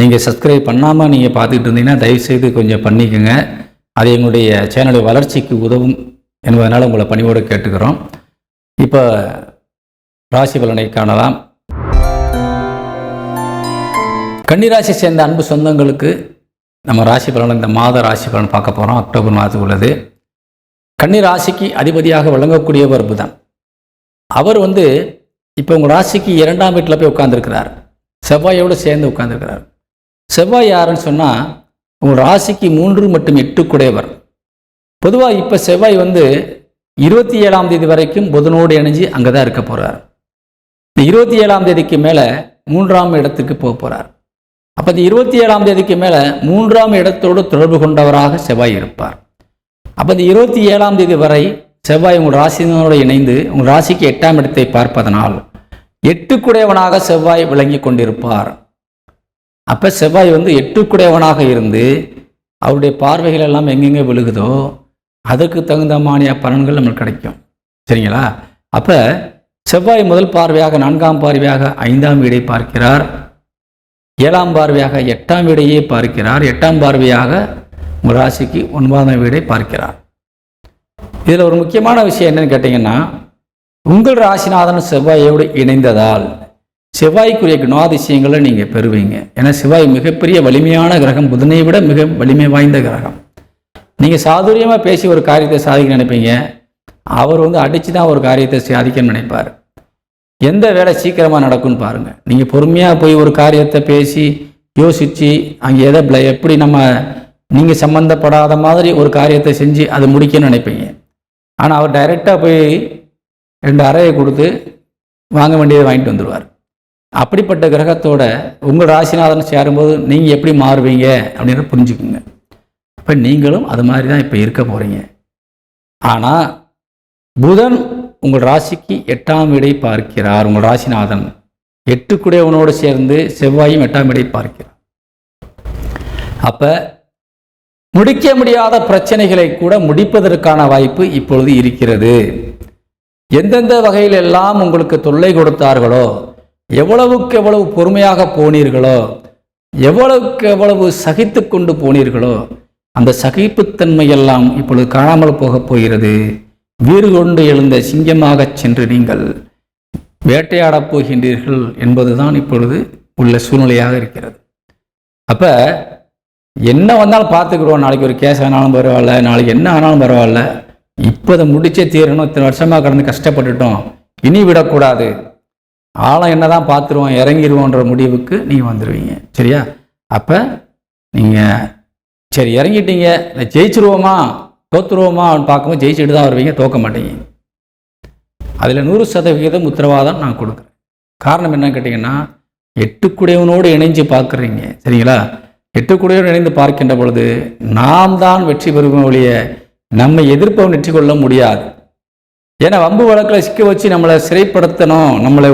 நீங்கள் சப்ஸ்கிரைப் பண்ணாமல் நீங்கள் பார்த்துக்கிட்டு இருந்தீங்கன்னா தயவுசெய்து கொஞ்சம் பண்ணிக்கோங்க. அது எங்களுடைய சேனலுடைய வளர்ச்சிக்கு உதவும் என்பதனால் உங்களை பணிவோடு கேட்டுக்கிறோம். இப்போ ராசி பலனை காணலாம். கன்னிராசி சேர்ந்த அன்பு சொந்தங்களுக்கு நம்ம ராசி பலன் இந்த மாத ராசி பலன் பார்க்க போகிறோம் அக்டோபர் மாதத்துக்கு உள்ளது. கன்னி ராசிக்கு அதிபதியாக விளங்கக்கூடியவர் புதன். அவர் வந்து இப்போ உங்கள் ராசிக்கு இரண்டாம் வீட்டில் போய் உட்காந்துருக்கிறார் செவ்வாயோடு சேர்ந்து உட்காந்துருக்கிறார் செவ்வாய் யாருன்னு சொன்னால் உங்கள் ராசிக்கு மூன்று மற்றும் எட்டு குடையவர் பொதுவாக இப்போ செவ்வாய் வந்து இருபத்தி ஏழாம் தேதி வரைக்கும் புதனோடு இணைஞ்சு அங்கே தான் இருக்க போகிறார் இந்த இருபத்தி ஏழாம் தேதிக்கு மேலே மூன்றாம் இடத்துக்கு போக போகிறார் அப்போ இந்த இருபத்தி ஏழாம் தேதிக்கு மேலே மூன்றாம் இடத்தோடு தொடர்பு கொண்டவராக செவ்வாய் இருப்பார். அப்போ இந்த இருபத்தி ஏழாம் தேதி வரை செவ்வாய் உங்கள் ராசினோடு இணைந்து உங்கள் ராசிக்கு எட்டாம் இடத்தை பார்ப்பதனால் எட்டுக்குடையவனாக செவ்வாய் விளங்கி கொண்டிருப்பார். அப்போ செவ்வாய் வந்து எட்டுக்குடையவனாக இருந்து அவருடைய பார்வைகள் எல்லாம் எங்கெங்கே விழுகுதோ அதுக்கு தகுந்த மானிய பலன்கள் நம்மளுக்கு கிடைக்கும். சரிங்களா? அப்போ செவ்வாய் முதல் பார்வையாக நான்காம் பார்வையாக ஐந்தாம் வீடை பார்க்கிறார். ஏழாம் பார்வையாக எட்டாம் வீடையே பார்க்கிறார். எட்டாம் பார்வையாக உங்கள் ராசிக்கு ஒன்பதாம் வீடை பார்க்கிறார். இதில் ஒரு முக்கியமான விஷயம் என்னன்னு கேட்டிங்கன்னா உங்கள் ராசிநாதன் செவ்வாயோடு இணைந்ததால் செவ்வாய்க்குரிய குணாதிசயங்களை நீங்கள் பெறுவீங்க. ஏன்னா செவ்வாய் மிகப்பெரிய வலிமையான கிரகம். புதனை விட மிக வலிமை வாய்ந்த கிரகம். நீங்கள் சாதுரியமாக பேசி ஒரு காரியத்தை சாதிக்க நினைப்பீங்க. அவர் வந்து அடித்து தான் ஒரு காரியத்தை சாதிக்கணும்னு நினைப்பார். எந்த வேலை சீக்கிரமாக நடக்கும்னு பாருங்கள் நீங்கள் பொறுமையாக போய் ஒரு காரியத்தை பேசி யோசித்து அங்கே எதை எப்படி நம்ம நீங்கள் சம்மந்தப்படாத மாதிரி ஒரு காரியத்தை செஞ்சு அதை முடிக்கணும்னு நினைப்பீங்க. ஆனால் அவர் டைரெக்டாக போய் ரெண்டு அறையை கொடுத்து வாங்க வேண்டியதை வாங்கிட்டு வந்துடுவார் அப்படிப்பட்ட கிரகத்தோட உங்கள் ராசிநாதன் சேரும்போது நீங்கள் எப்படி மாறுவீங்க அப்படின்னு புரிஞ்சுக்குங்க. இப்போ நீங்களும் அது மாதிரி தான் இப்போ இருக்க போகிறீங்க ஆனால் புதன் உங்கள் ராசிக்கு எட்டாம் இடை பார்க்கிறார் உங்கள் ராசிநாதன். எட்டுக்குடையவனோடு சேர்ந்து செவ்வாயும் எட்டாம் இடை பார்க்கிறார். அப்போ முடிக்க முடியாத பிரச்சனைகளை கூட முடிப்பதற்கான வாய்ப்பு இப்பொழுது இருக்கிறது. எந்தெந்த வகையிலெல்லாம் உங்களுக்கு தொல்லை கொடுத்தார்களோ எவ்வளவுக்கு எவ்வளவு பொறுமையாக போனீர்களோ எவ்வளவுக்கு எவ்வளவு சகித்து கொண்டு போனீர்களோ அந்த சகிப்புத்தன்மையெல்லாம் இப்பொழுது காணாமல் போகப் போகிறது. வீறு கொண்டு எழுந்த சிங்கமாகச் சென்று நீங்கள் வேட்டையாடப் போகின்றீர்கள் என்பதுதான் இப்பொழுது உள்ள சூழ்நிலையாக இருக்கிறது. அப்போ என்ன வந்தாலும் பார்த்துக்கிறோம். நாளைக்கு ஒரு கேஸ் ஆனாலும் பரவாயில்ல நாளைக்கு என்ன ஆனாலும் பரவாயில்ல. இப்போ அதை முடிச்சே தீரணும் இத்தனை வருஷமாக கடந்து கஷ்டப்பட்டுட்டோம். இனி விடக்கூடாது. ஆழம் என்ன தான் பார்த்துருவோம் இறங்கிடுவோன்ற முடிவுக்கு நீங்கள் வந்துடுவீங்க சரியா? அப்போ நீங்கள் சரி இறங்கிட்டீங்க இல்லை ஜெயிச்சிருவோமா தோத்துருவோமா பார்க்கும்போது ஜெயிச்சுட்டு தான் வருவீங்க தோக்க மாட்டீங்க. அதில் நூறு சதவிகிதம் உத்தரவாதம் நான் கொடுக்குறேன். காரணம் என்னன்னு கேட்டிங்கன்னா எட்டுக்குடையவனோடு இணைஞ்சு பார்க்குறீங்க. சரிங்களா? எட்டுக்குடையோடு இணைந்து பார்க்கின்ற பொழுது நாம் தான் வெற்றி பெறுவோம் ஒழிய நம்ம எதிர்ப்பவன் வெற்றி கொள்ள முடியாது. ஏன்னா வம்பு வழக்கில் சிக்க வச்சு நம்மளை சிறைப்படுத்தணும் நம்மளை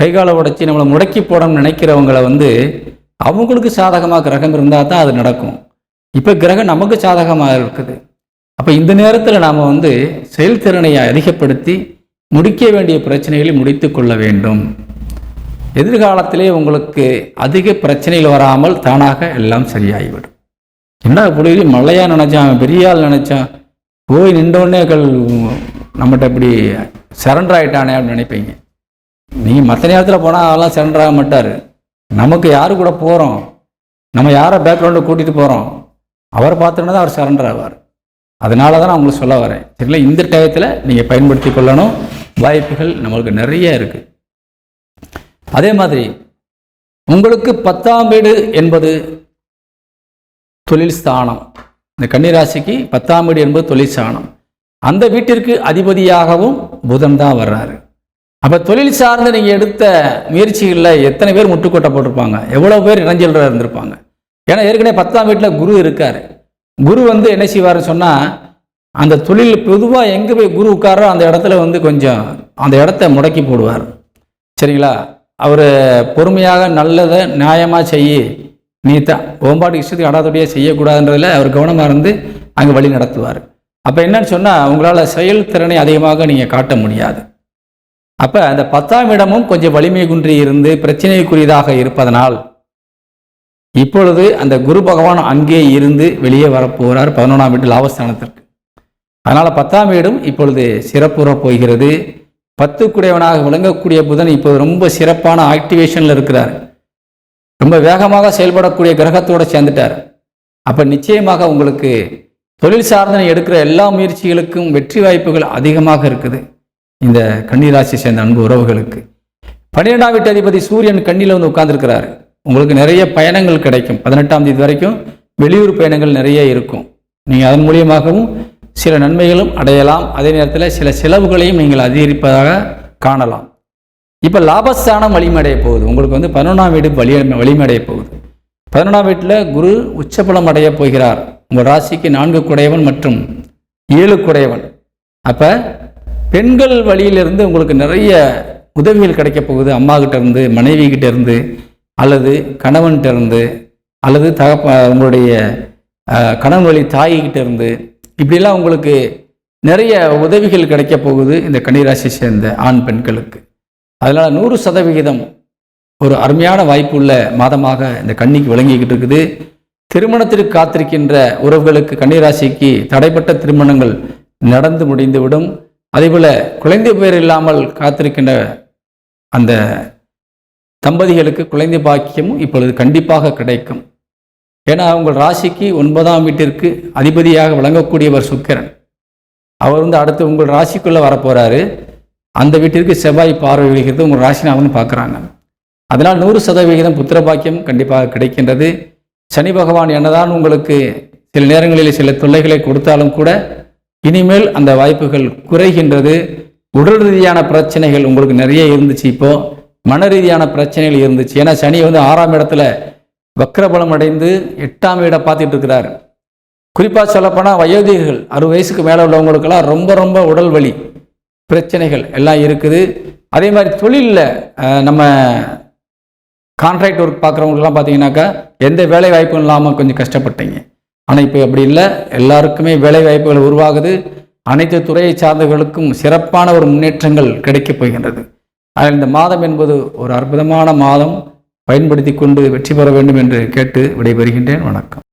கைகால உடைச்சி நம்மளை முடக்கி போடணும்னு நினைக்கிறவங்கள வந்து அவங்களுக்கு சாதகமாக கிரகம் இருந்தால் தான் அது நடக்கும். இப்போ கிரகம் நமக்கு சாதகமாக இருக்குது. அப்போ இந்த நேரத்தில் நாம் வந்து செயல்திறனை அதிகப்படுத்தி முடிக்க வேண்டிய பிரச்சனைகளை முடித்து கொள்ள வேண்டும். எதிர்காலத்திலே உங்களுக்கு அதிக பிரச்சனைகள் வராமல் தானாக எல்லாம் சரியாகிவிடும். என்ன இப்படி மழையாக நினச்சான் பெரியால் நினச்சான் போய் நின்றோடனே நம்மகிட்ட இப்படி சரண்டர் ஆகிட்டானே அப்படின்னு நினைப்பீங்க. நீங்கள் மற்ற நேரத்தில் போனால் அதெல்லாம் சரண்டர் ஆக மாட்டார். நமக்கு யார் கூட போகிறோம் நம்ம யாரை பேக்ரவுண்டில் கூட்டிகிட்டு போகிறோம் அவர் பார்த்தோன்னா தான் அவர் சரண்டர் ஆவார். அதனால தான் நான் உங்களுக்கு சொல்ல வரேன். சரிங்களா இந்த டயத்தில் நீங்கள் பயன்படுத்தி கொள்ளணும். வாய்ப்புகள் நம்மளுக்கு நிறைய இருக்குது அதே மாதிரி உங்களுக்கு பத்தாம் வீடு என்பது தொழில் ஸ்தானம். இந்த கன்னிராசிக்கு பத்தாம் வீடு என்பது தொழில் ஸ்தானம். அந்த வீட்டிற்கு அதிபதியாகவும் புதன் தான் வர்றாரு. அப்போ தொழில் சார்ந்து நீங்கள் எடுத்த முயற்சிகளில் எத்தனை பேர் முட்டுக்கோட்டை போட்டிருப்பாங்க? எவ்வளோ பேர் இணைஞ்சல்ற இருந்திருப்பாங்க? ஏன்னா ஏற்கனவே பத்தாம் வீட்டில் குரு இருக்கார். குரு வந்து என்ன செய்வார்னு சொன்னால் அந்த தொழில் பொதுவாக எங்கே போய் குரு உட்காரோ அந்த இடத்துல வந்து கொஞ்சம் அந்த இடத்த முடக்கி போடுவார். சரிங்களா? அவர் பொறுமையாக நல்லதை நியாயமாக செய்ய நீ தான் ஓம்பாட்டு இஷ்டத்துக்கு அடாதொடியாக செய்யக்கூடாதுன்றதில் அவர் கவனமாக இருந்து அங்கே வழி நடத்துவார். அப்போ என்னன்னு சொன்னால் உங்களால் செயல்திறனை அதிகமாக நீங்கள் காட்ட முடியாது. அப்போ அந்த பத்தாம் இடமும் கொஞ்சம் வலிமை குன்றி இருந்து பிரச்சனைக்குரியதாக இருப்பதனால் இப்பொழுது அந்த குரு பகவான் அங்கே இருந்து வெளியே வரப்போகிறார் பதினொன்றாம் வீட்டு லாபஸ்தானத்திற்கு. அதனால் பத்தாம் வீடும் இப்பொழுது சிறப்புற போகிறது. பத்துக்குடையவனாக விளங்கக்கூடிய புதன் இப்போது ரொம்ப சிறப்பான ஆக்டிவேஷனில் இருக்கிறார். ரொம்ப வேகமாக செயல்படக்கூடிய கிரகத்தோடு சேர்ந்துட்டார். அப்போ நிச்சயமாக உங்களுக்கு தொழில் சார்ந்த எடுக்கிற எல்லா முயற்சிகளுக்கும் வெற்றி வாய்ப்புகள் அதிகமாக இருக்குது. இந்த கன்னிராசி சேர்ந்த அன்பு உறவுகளுக்கு. பன்னிரெண்டாம் வீட்டு அதிபதி சூரியன் கண்ணியில் வந்து உட்கார்ந்துருக்கிறாரு. உங்களுக்கு நிறைய பயணங்கள் கிடைக்கும். பதினெட்டாம் தேதி வரைக்கும் வெளியூர் பயணங்கள் நிறைய இருக்கும். நீங்கள் அதன் மூலியமாகவும் சில நன்மைகளும் அடையலாம். அதே நேரத்தில் சில செலவுகளையும் நீங்கள் அதிகரிப்பதாக காணலாம். இப்போ லாபஸ்தானம் வலிமடைய போகுது. உங்களுக்கு வந்து பதினொன்றாம் வீடு வலி வலிமடைய போகுது. பதினொன்றாம் வீட்டில் குரு உச்சபலம் அடைய போகிறார். உங்கள் ராசிக்கு நான்கு குடையவன் மற்றும் ஏழு குடையவன். அப்போ பெண்கள் வழியிலிருந்து உங்களுக்கு நிறைய உதவிகள் கிடைக்க போகுது. அம்மாக்கிட்ட இருந்து மனைவி கிட்ட இருந்து அல்லது கணவன்கிட்ட இருந்து அல்லது தகப்ப உங்களுடைய கணவன் வழி தாய்கிட்ட இருந்து இப்படிலாம் உங்களுக்கு நிறைய உதவிகள் கிடைக்க போகுது இந்த கன்னிராசி சேர்ந்த ஆண் பெண்களுக்கு. அதனால் நூறு சதவிகிதம் ஒரு அருமையான வாய்ப்புள்ள மாதமாக இந்த கன்னிக்கு விளங்கிக்கிட்டு இருக்குது. திருமணத்திற்கு காத்திருக்கின்ற உறவுகளுக்கு கன்னிராசிக்கு தடைப்பட்ட திருமணங்கள் நடந்து முடிந்துவிடும். அதேபோல் குழந்தை பேர் இல்லாமல் காத்திருக்கின்ற அந்த தம்பதிகளுக்கு குழந்தை பாக்கியமும் இப்பொழுது கண்டிப்பாக கிடைக்கும். ஏன்னா உங்கள் ராசிக்கு ஒன்பதாம் வீட்டிற்கு அதிபதியாக விளங்கக்கூடியவர் சுக்கிரன். அவர் வந்து அடுத்து உங்கள் ராசிக்குள்ளே வரப்போகிறாரு அந்த வீட்டிற்கு செவ்வாய் பார்வை விழுகிறது. உங்கள் ராசிநாதன் பார்க்குறாங்க. அதனால் நூறு சதவிகிதம் புத்திர பாக்கியம் கண்டிப்பாக கிடைக்கின்றது. சனி பகவான் என்னதான் உங்களுக்கு சில நேரங்களில் சில தொல்லைகளை கொடுத்தாலும் கூட இனிமேல் அந்த வாய்ப்புகள் குறைகின்றது. உடல் ரீதியான பிரச்சனைகள் உங்களுக்கு நிறைய இருந்துச்சு இப்போ. மன ரீதியான பிரச்சனைகள் இருந்துச்சு. ஏன்னா சனி வந்து ஆறாம் இடத்துல வக்ரபலம் அடைந்து எட்டாம் இடம் பார்த்துட்டு இருக்கிறார். குறிப்பாக சொல்லப்போனால் வயோதிகர்கள் அறுபது வயசுக்கு மேலே உள்ளவங்களுக்கெல்லாம் ரொம்ப ரொம்ப உடல் வலி பிரச்சனைகள் எல்லாம் இருக்குது. அதே மாதிரி தொழிலில் நம்ம கான்ட்ராக்ட் ஒர்க் பார்க்குறவங்களுக்குலாம் பார்த்தீங்கன்னாக்கா எந்த வேலை வாய்ப்பும் இல்லாமல் கொஞ்சம் கஷ்டப்பட்டீங்க. ஆனால் இப்போ அப்படி இல்லை. எல்லாருக்குமே வேலை வாய்ப்புகள் உருவாகுது. அனைத்து துறையை சார்ந்தவர்களுக்கும் சிறப்பான ஒரு முன்னேற்றங்கள் கிடைக்கப் போகின்றது. ஆனால் இந்த மாதம் என்பது ஒரு அற்புதமான மாதம். பயன்படுத்தி கொண்டு வெற்றி பெற வேண்டும் என்று கேட்டு விடைபெறுகின்றேன். வணக்கம்.